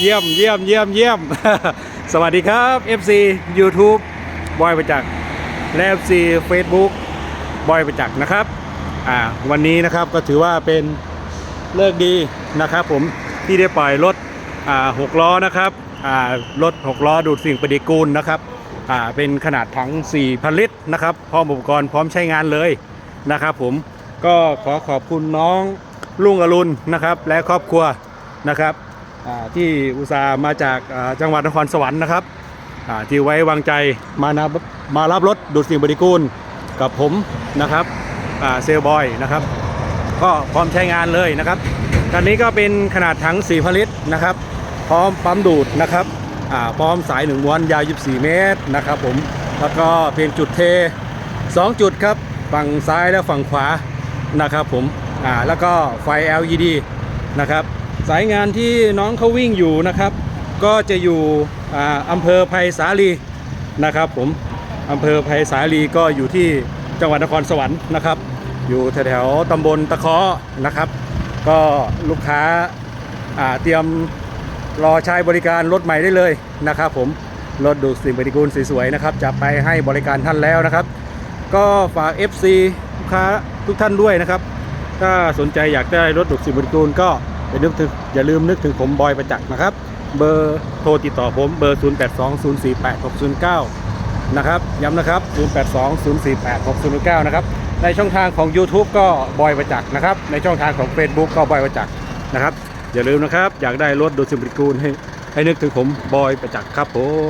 เยี่ยมเยี่ยมเยี่ยมเยี่ยม สวัสดีครับ FC YouTube บอยประจักษ์และ FC Facebook บอยประจักษ์นะครับอ่าวันนี้นะครับก็ถือว่าเป็นเลิกดีนะครับ ผมที่ได้ปล่อยรถอ่าหกล้อนะครับอ่ารถหกล้อดูดสิ่งประดิกูลนะครับอ่าเป็นขนาดถัง4,000ลิตรนะครับพร้อมอุปกรณ์พร้อมใช้งานเลยนะครับ ผมก็ขอขอบคุณน้องลุงอรุณนะครับ และครอบครัวนะครับ ที่อุตส่าห์มาจากจังหวัดนครสวรรค์นะครับที่ไว้วางใจมานะมารับรถดูดสิ่งปฏิกูลกับผมนะครับเซลบอยนะครับ ก็พร้อมใช้งานเลยนะครับคันนี้ก็เป็นขนาดถัง4ผลิตนะครับ พร้อมปั๊มดูดนะครับพร้อมสายหนึ่งม้วนยาว 24 เมตรนะครับผมแล้วก็เพียงจุดเท 2 จุดครับฝั่งซ้ายและฝั่งขวานะครับผมแล้วก็ไฟ LED นะครับ สายงานที่น้องเขาวิ่งอยู่นะครับ ก็จะอยู่อ่าอำเภอไผ่สาลีนะครับผมอำเภอไผ่สาลีก็อยู่ที่จังหวัดนครสวรรค์นะครับ อยู่แถวๆตำบลตะเคาะนะครับ ก็ลูกค้าาเตรียมรอใช้บริการรถใหม่ได้เลยนะครับ ผมรถดูดสิ่งปฏิกูลสวยๆนะครับ จะไปให้บริการท่านแล้วนะครับ ก็ฝาก FC ลูกค้าทุกท่านด้วยนะครับ ถ้าสนใจอยากได้รถดูดสิ่งปฏิกูลก็ อย่าลืมถึงอย่าลืมนึกถึงผมบอยประจักษ์นะครับ เบอร์โทรติดต่อผมเบอร์ 0820486009 นะครับ ย้ำนะครับ 0820486009 นะครับ ในช่องทางของ YouTube ก็บอยประจักษ์นะครับ ในช่องทางของ Facebook ก็บอยประจักษ์นะครับ อย่าลืมนะครับ อยากได้รถดูดสิ่งปฏิกูลให้ให้นึกถึงผมบอยประจักษ์ครับผม